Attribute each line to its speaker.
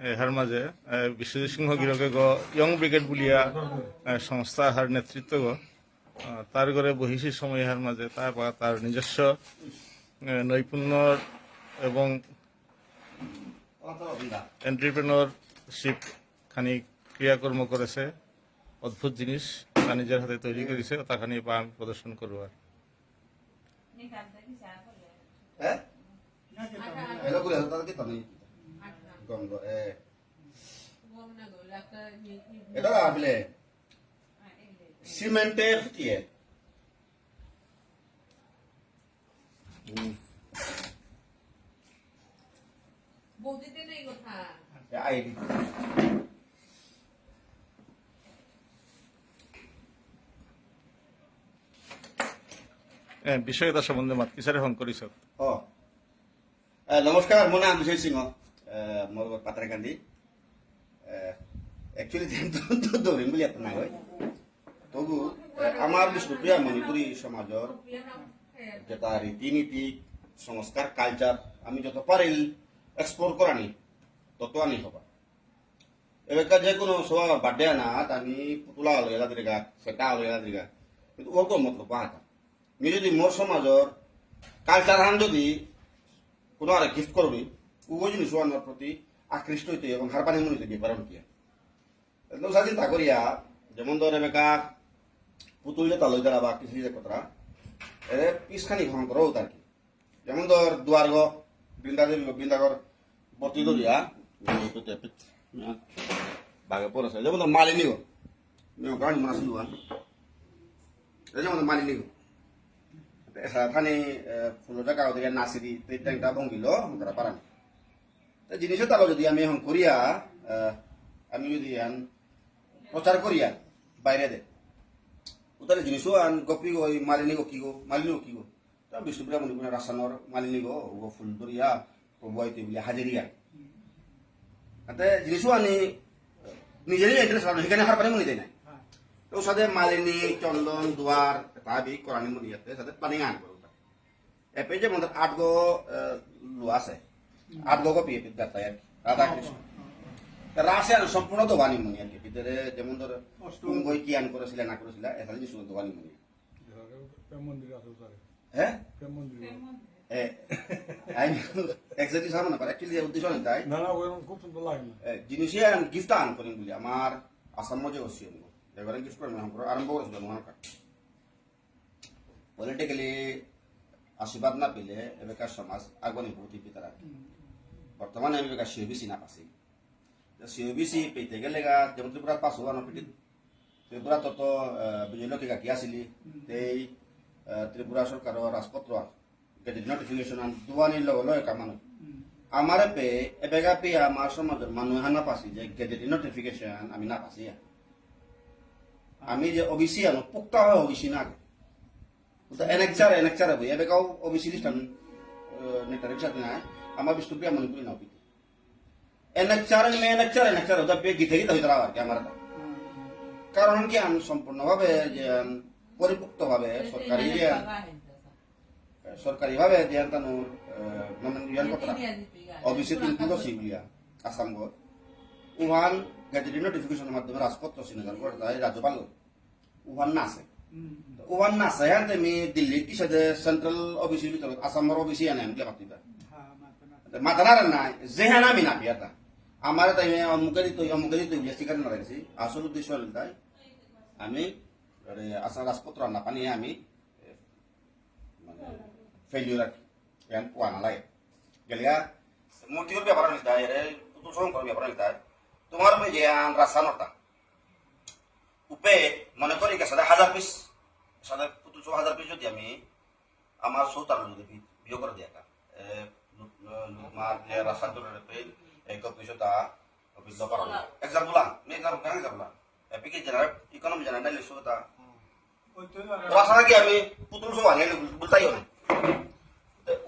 Speaker 1: এহার মাঝে আহ, বিশ্বজিৎ সিংহ গিরকে গ young brigade বুলিয়া সংস্থা হার নেতৃত্ব গ। তার ঘরে বহিছি সময় হার মাঝে তার পা- তার নিজস্ব আহ, নৈপুণ্যর এবং. এন্টারপ্রেনরশিপ খানি ক্রিয়াকর্ম করেছে অদ্ভুত জিনিস তা নিজের হাতে তৈরি করেছে তা খানি পা আমি প্রদর্শন করব আর
Speaker 2: Eh?
Speaker 3: কঙ্গ
Speaker 2: এটা আবলে সিমেন্টে
Speaker 1: খুটিয়ে। বিষয়তা আচ্ছা, সম্বন্ধে মাত্র কিসারে ফোন করিস
Speaker 2: নমস্কার মনে আমি সিং পাত্ৰাকান্দি একচুৱেলি দৌৰিম বুলি এটা নাই হয়। তবু আমাৰ বিষ্ণুপ্ৰিয়া মণিপুৰী সমাজৰ যেটা রীতি নীতি সংস্কার কালচার আমি যত পারিল এক্সপ্লোর করানি তত আনি হবা। এবার যে কোনো সবার বার্থডে আনা আমি পুতুলা হলো এলা দিগা সেটা হলো দিগা কিন্তু ওর কোনো মতলব পাহাতা আমি যদি মোর সমাজর কালচার হান যদি কোনো আর গিফট করবি ও জিনিস আমার প্রতি আকৃষ্ট হইতে এবং হার পানি মনে হইতে পারেন কি একদম স্বাধীন তা করিয়া যেমন ধর এবেকা পুতুলে তালই দ্বারা বা কিছু যে কথা এরে পিসখানি গ্রহণ করো তার কি যেমন ধর দুয়ার্গ বৃন্দা দেবী বৃন্দাগর বর্তি দরিয়া বাঘে পড়েছে যেমন ধর মালিনী গো গাড়ি মনে আসলো যেমন মালিনী গো এখানে ফুলো টাকা ওদিকে নাসিরি ট্যাংটা ভঙ্গিল তারা পারান জিনিসও তাহলে যদি আমি এখন করিয়া আমি যদি এখন প্রচার করিয়া বাইরে দে উতারে জিনিসও আন গপি গো মালিনী গো কি গো মালিনী গো কি গো? তা বিষ্ণুপুরা মণিপুরা রাসানোর মালিনী গো ও ফুল দরিয়া প্রভু আইতে বলে হাজারিয়া। তাতে জিনিসও আনি নিজেরই ইন্টারেস্ট হবে সেখানে হার পানি মনে দেয় নাই। তো সাথে মালিনী চন্দন দুয়ার তাবি কোরআনি মনি ইয়াতে সাথে পানি আন। করো এপে যে মন্দির আট গো লু আছে। আট গো গো পিয়ে পিতা তাই আর কি। রাধা কৃষ্ণ তা আর সম্পূর্ণ দোকানি মনি আর কি। ভিতরে যেমন ধর কি আন করেছিল না করেছিল এখানে যে শুধু দোকানি মনি হ্যাঁ? আমার আসাম মজা এবারে গিফট করে আরম্ভ করেছিল পলিটিক্যালি আশীর্বাদ না পেলে এবেকার সমাজ আগনি পিতার বর্তমানে আমি এবেকার সিওবিসি না পাচ্ছি সিওবিসি পেতে গেলে গা যেমন ত্রিপুরা পাঁচশো আনো পিটি ত্রিপুরা তত বিজয়লক্ষী গাকি আসিলি এই আহ, ত্রিপুরা সরকারের রাজপত্র নোটিফিকেশন দুয়ানির লগে লয় কামানো আমার পে এবেগা পে আমার সমাজের মানুষ না পাচ্ছি যে গেজেট নোটিফিকেশন আমি না পাচ্ছি আমি যে ওবিসি আনো পুক্তা হয় ওবিসি না আগে। এনেকচার এনেকচার হবে। এবেকাও ওবিসি লিস্টান নেতারের সাথে নাই। আমার বিষ্ণুপ্রিয়া মণিপুরি নাও পিতে এনেকচার মে এনেকচার এনেকচার ওটা পে গীতে গীতে হইতে আর কি আমার এটা। কারণ কি আমি সম্পূর্ণভাবে যে পরিপুক্তভাবে সরকারি সরকারিভাবে যে তানো মানে ইয়ান অফিসে তিন কিলো সিগুলিয়া আসাম গড় উহান গেজেটি নোটিফিকেশনের মাধ্যমে রাজপত্র সিনেজার করে তাই রাজ্যপাল উহান না আছে উহান না আছে হ্যাঁ তুমি দিল্লির কি সাথে সেন্ট্রাল অফিসের ভিতরে আসামের অফিসে আনে আমি পাতি মাথা না নাই যে হ্যাঁ আমি না পিয়াটা আমার তাই অমুকে দিত অমুকে দিত ইউলিয়া শিকার না রাখছি আসল উদ্দেশ্য হল তাই আমি আরে আসাম রাজপত্র না পানি আমি এ, মানে ফেলিওর আর কি ইয়ান পোয়া না লাগে গেলিয়া মূর্তির ব্যাপার নিতে হয় রে পুতুল সংকর ব্যাপার নিতে হয় তোমার ওই যে আন রাস্তা নটা উপে মনে করি গেছে হাজার পিস সাদা পুতুল সহ হাজার পিস যদি আমি আমার সৌতার যদি বিয়ে করে দিয়া কা মার যে রাস্তা ধরে পেয়ে এক পিছটা bisa parang example lah ini example kan example lah tapi kita jalan ekonomi suatu
Speaker 4: ওই তো আর
Speaker 2: lagi kami putul semua ini bultayo nih